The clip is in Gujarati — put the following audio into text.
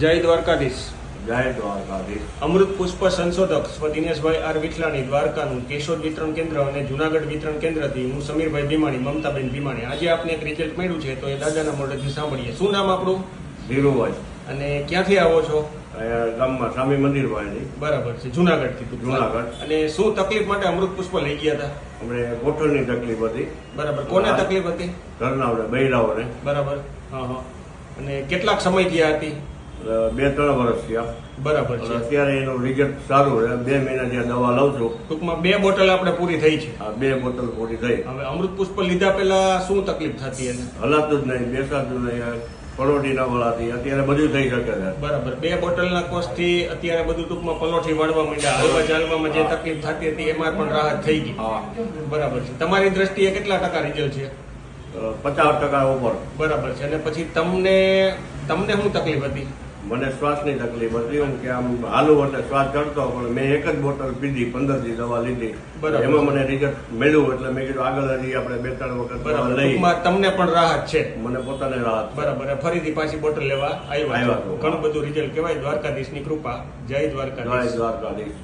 જય દ્વારકાધીશ. જય દ્વારકાધીશ. અમૃત પુષ્પ સંશોધક સ્વ દિનેશભાઈ આર વિઠલાણી દ્વારકાનું કેશોદ વિતરણ કેન્દ્ર અને જુનાગઢ વિતરણ કેન્દ્રથી હું સમીરભાઈ ભીમાણી મમતાબેન ભીમાણી. આજે આપને એક રિઝલ્ટ મળ્યું છે તો એ દાદાના મોઢેથી સાંભળીએ. શું નામ આપણું? ધીરુભાઈ. અને ક્યાંથી આવો છો? ગામમાં સ્વામી મંદિર પાસેથી બરાબર છે જુનાગઢથી થી જુનાગઢ. અને શું તકલીફ માટે અમૃત પુષ્પ લઈ ગયા હતા? અમને ગોઠણની તકલીફ હતી. બરાબર કોને તકલીફ હતી? ઘરનાઓને બૈરાઓને. બરાબર હા હા. અને કેટલાક સમય થયા હતી? બે ત્રણ વર્ષ થયા. બરાબર છે. અત્યારે એનું રિઝલ્ટ સારું રહે બે મહિના જ્યાં દવા લઉં છું. ટૂંકમાં બે બોટલ આપણે પૂરી થઈ છે. હા બે બોટલ પૂરી થઈ. હવે અમૃત પુષ્પ લીધા પહેલા શું તકલીફ થતી એને? હલાતું જ નહીં બેસાતું નહીં. પલોઠીના વળાથી અત્યારે બધું થઈ શકે છે. બરાબર. બે બોટલના કોસ્ટથી અત્યારે બધું ટૂંકમાં પલોઠી વાળવા માંડ્યા. હાલવા ચાલવામાં જે તકલીફ થતી હતી એમાં પણ રાહત થઈ ગઈ. હા. બરાબર છે. તમારી દ્રષ્ટિએ કેટલા ટકા રિઝલ્ટ છે? પચાસ ટકા ઉપર. બરાબર છે. અને પછી તમને તમને શું તકલીફ હતી? મને શ્વાસની તકલીફ હતી. એમ કે આમ હાલું એટલે શ્વાસ ચડતો પણ મેં એક જ બોટલ પીધી પંદર દી દવા લીધી. એમાં મને રિઝલ્ટ મળ્યું એટલે મેં કીધું આગળ હજી આપણે બે ત્રણ વખત બરાબર. તમને પણ રાહત છે. મને પોતાને રાહત બરાબર. ફરીથી પાછી બોટલ લેવા આવ્યા. ઘણું બધું રિઝલ્ટ કહેવાય દ્વારકાધીશની કૃપા. જય જય દ્વારકાધીશ દ્વારકાધીશ.